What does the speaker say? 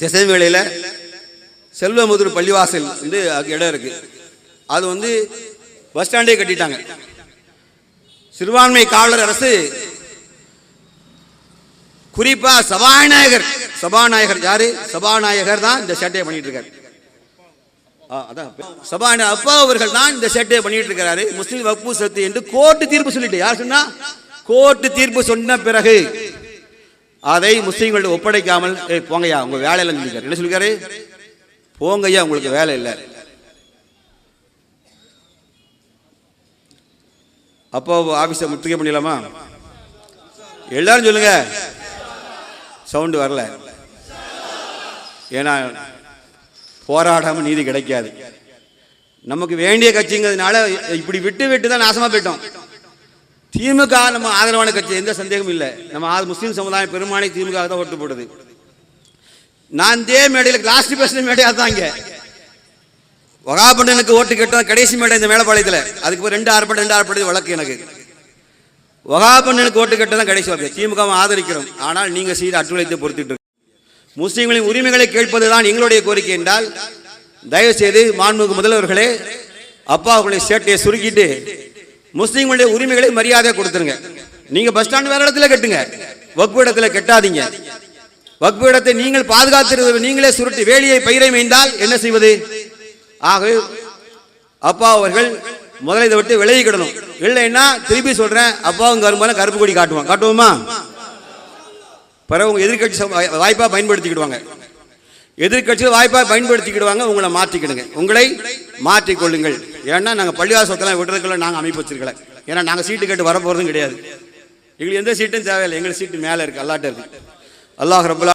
திசை வேளையில் செல்வமுதூர் பள்ளிவாசல் வந்து இடம் இருக்கு. அது வந்து பஸ் ஸ்டாண்டே கட்டிட்டாங்க. சிறுபான்மை காவலர் அரசு குறிப்பாக சபாநாயகர் சபாநாயகர் யாரு? சபாநாயகர் தான் இந்த சேட்டையை பண்ணிட்டு இருக்காரு. ஆ, அதான். சபாநாயகர் அப்பா அவர்கள் தான் இந்த சேட்டையை பண்ணிட்டு இருக்கிறாரு முஸ்லீம் வக்பு சத்து என்று கோர்ட்டு தீர்ப்பு சொல்லிட்டு யார் சொன்னா? கோர்ட்டு தீர்ப்பு சொன்ன பிறகு அதை முஸ்லீம்கள் ஒப்படைக்காமல் ஏய் போங்கய்யா உங்க இல்லைன்னு சொல்லிருக்காரு என்ன சொல்லிருக்காரு? போங்கய்யா உங்களுக்கு வேலை இல்லை. அப்போ ஆபீஸை முற்றுகை பண்ணிடலாமா? எல்லாரும் சொல்லுங்க. சவுண்டு வரல. ஏன்னா போராடாமல் நீதி கிடைக்காது. நமக்கு வேண்டிய கட்சிங்கிறதுனால இப்படி விட்டு விட்டு தான் நாசமாக போயிட்டோம். திமுக நம்ம ஆதரவான கட்சி எந்த சந்தேகமும் இல்லை. நம்ம முஸ்லீம் சமுதாயம் பெரும்பாலும் திமுக தான் ஓட்டு போடுது. நான் இதே மேடையில் லாஸ்ட் பேசின மேடையாக தான் இங்கே. ஒகாபண்டனுக்கு ஓட்டு கேட்டோம் கடைசி மேடை இந்த மேலப்பாளையத்தில். அதுக்கு ஒரு ரெண்டு ஆறுபட்டு ரெண்டு ஆறுபட்டு வழக்கு எனக்கு. ஒகாபண்டனுக்கு ஓட்டு கேட்டதான் கடைசி வாக்கு திமுக ஆதரிக்கிறோம். ஆனால் நீங்கள் செய்த அட்டுழைத்தை பொறுத்துட்டு முஸ்லீம்களின் உரிமைகளை உரிமைகளை கேட்பதுதான் எங்களுடைய கோரிக்கை என்றால் தயவுசெய்து மாண்புமிகு முதல்வர்களே அப்பா அவர்களை சேட்டையை சுருக்கிட்டு முஸ்லீம்களுடைய உரிமைகளை மரியாதை கொடுத்துருங்க. நீங்க பஸ் ஸ்டாண்ட் வேற இடத்துல கட்டுங்க. வக்பு இடத்துல கெட்டாதீங்க. வக்பு இடத்தை நீங்கள் பாதுகாத்து நீங்களே சுருட்டி வேலியை பயிரை மேய்ந்தால் என்ன செய்வது? ஆகவே அப்பா அவர்கள் முதல்ல இதை விட்டு விலகிக்கிடணும். இல்லைன்னா திருப்பி சொல்றேன் அப்பாவும் கரும்பான கருப்பு கொடி காட்டுவான். காட்டுவோமா? பிறகு உங்க எதிர்கட்சி வாய்ப்பாக பயன்படுத்திக்கிடுவாங்க. எதிர்கட்சியில் வாய்ப்பாக பயன்படுத்திக்கிடுவாங்க உங்களை மாற்றிக்கிடுங்க. உங்களை மாற்றிக்கொள்ளுங்கள். ஏன்னா நாங்கள் பள்ளிவாசத்தெல்லாம் விடுறதுக்குள்ள நாங்கள் அமைப்பு வச்சிருக்கல. ஏன்னா நாங்கள் சீட்டு கேட்டு வரப்போகிறதும் கிடையாது. எங்களுக்கு எந்த சீட்டும் தேவையில்லை. எங்களுக்கு சீட்டு மேலே இருக்கு அல்லாட்ட இருக்குது அல்லாஹ் ரபுல்லா